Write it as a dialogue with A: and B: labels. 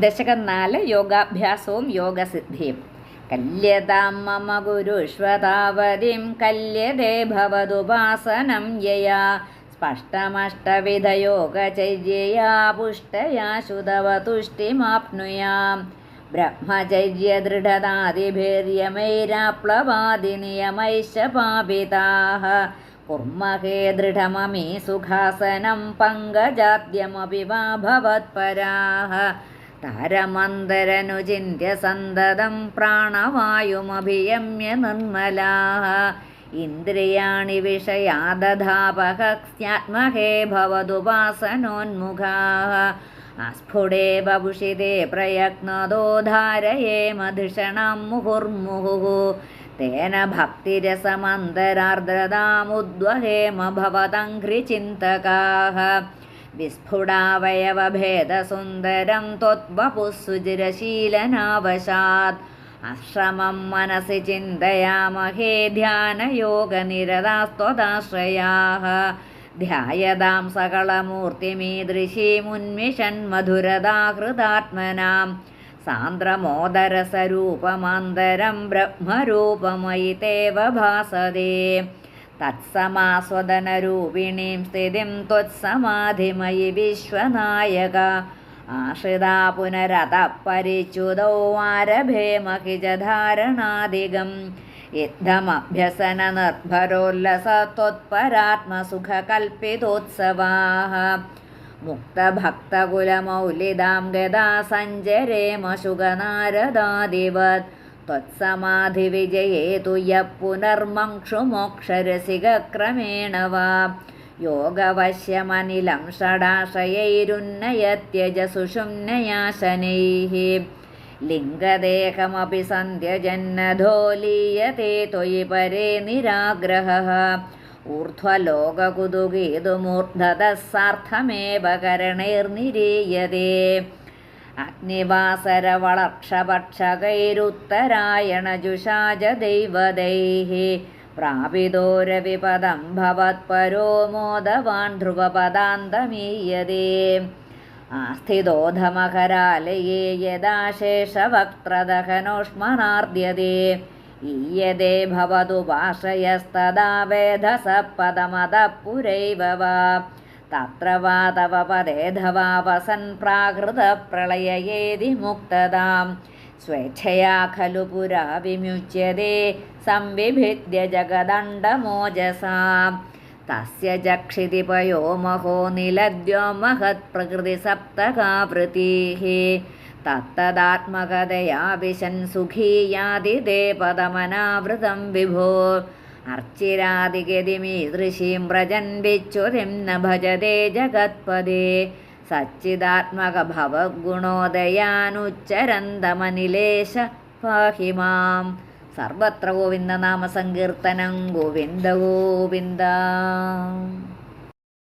A: ദശകം നാല് യോഗാഭ്യാസവും യോഗസിദ്ധിയും. കല്യതാം മമ ഗുരുഷ്വതാവതിം കല്യതേ ഭവതുപാസനം യയാ. സ്പഷ്ടമഷ്ടവിധയോഗചര്യയാ പുഷ്ടയാ ശുതവതുഷ്ടിമാപ്നുയാം. ബ്രഹ്മചര്യദൃഢതാദിഭിര്യമൈരാപ്ലവാദിനിയമൈശ്ച പാപിതാः കുർമഹേ ദൃഢമമീ സുഖാസനം പങ്കജാദ്യമപി വാ ഭവത്പരാः താരമന്തരനുചിന്യ സന്തതം പ്രാണവായുമഭിയമ്യ നിർമ്മലാഹ. ഇന്ദ്രിയാണി വിഷയാദധാപഹസ്യാത്മഹേ ഭവതുപാസനോന്മുഖാഹ. അസ്ഫുടേ ബഭുഷിതേ പ്രയത്നതോ ധാരയേ മധിഷണം മുഹുർമുഹുः തേന ഭക്തിരസമന്തരാർദ്രതാമുദ്വഹേമ ഭവതഘ്രിചിന്തകാः വിസ്ഫുടാവയവഭേദസുന്ദരം ത്വദ്വപുസ്സുചിരശീലനാവശാत् അശ്രമം മനസി ചിന്തയാമഹേ ധ്യാനയോഗനിരതാസ്ത്വതാശ്രയാः ധ്യായതാം സകളമൂർത്തിമീദൃശീമുന്മിഷൻ മധുരതാഹൃതാത്മനാം സാന്ദ്രമോദരസരൂപമാന്തരം ബ്രഹ്മരൂപമയി തേവ ഭാസതേ. തത്സമാസ്വദനരൂപിണീം സ്ഥിതിം ത്വത്സമാധിമയി വിശ്വനായക. ആശ്രിതാ പുനരത പരിച്യുതൗ ആരഭേമഹിജധാരണാദികം യുദ്ധമഭ്യസന നിർഭരോല്ലസ ത്വത്പരാത്മസുഖകൽപ്പിതോത്സവാः മുക്തഭക്തകുലമൗലിതാം ഗതാ त्वत्समाधिविजये तु यः पुनर्मङ्क्षुमोक्षरसिगक्रमेण वा योगवश्यमनिलं षडाशयैरुन्नयत्यजसुषुम्नयाशनैः लिङ्गदेहमपि सन्ध्यजन्नधो लीयते त्वयि परे निराग्रहः ऊर्ध्वलोककुतुकेतुमूर्धतः सार्थमेव करणैर्निरीयते അഗ്നിവാസരവളക്ഷപക്ഷകൈരുത്തരായണജുഷാജ ദൈവദൈഹി പ്രാപിതോരവിപദം ഭവത്പരോ മോദവാൻ ധ്രുവപദാന്തമീയതേ. ആസ്ഥിതോധമകരാലയേ യഥാശേഷവക്ത്രദഹനോഷ്മനാർദ്യതേ ഈയതേ ഭവതു ഭാഷയസ്തദാ വേധസപദമതഃ പുരൈവ तत्र वा तव पदेधवा वसन् प्राकृतप्रलययेदि मुक्तदां स्वेच्छया खलु पुरा विमुच्यते संविभिद्य जगदण्डमोजसा तस्य चक्षितिपयो महो निलद्यो महत्प्रकृतिसप्तकावृतिः तत्तदात्मकतया विशन् सुखी याति ते पदमनावृतं विभो അർച്ചിരാതിഗതിമീദൃശീം വ്രജൻപിച്ചുതിംന ഭജതേ ജഗത്പദേ സച്ചിദാത്മകഭവഗുണോദയാനുച്ചരന്തമനിലേശ പാഹി മാം. സർവത്ര ഗോവിന്ദനാമസങ്കീർത്തനം ഗോവിന്ദ ഗോവിന്ദ.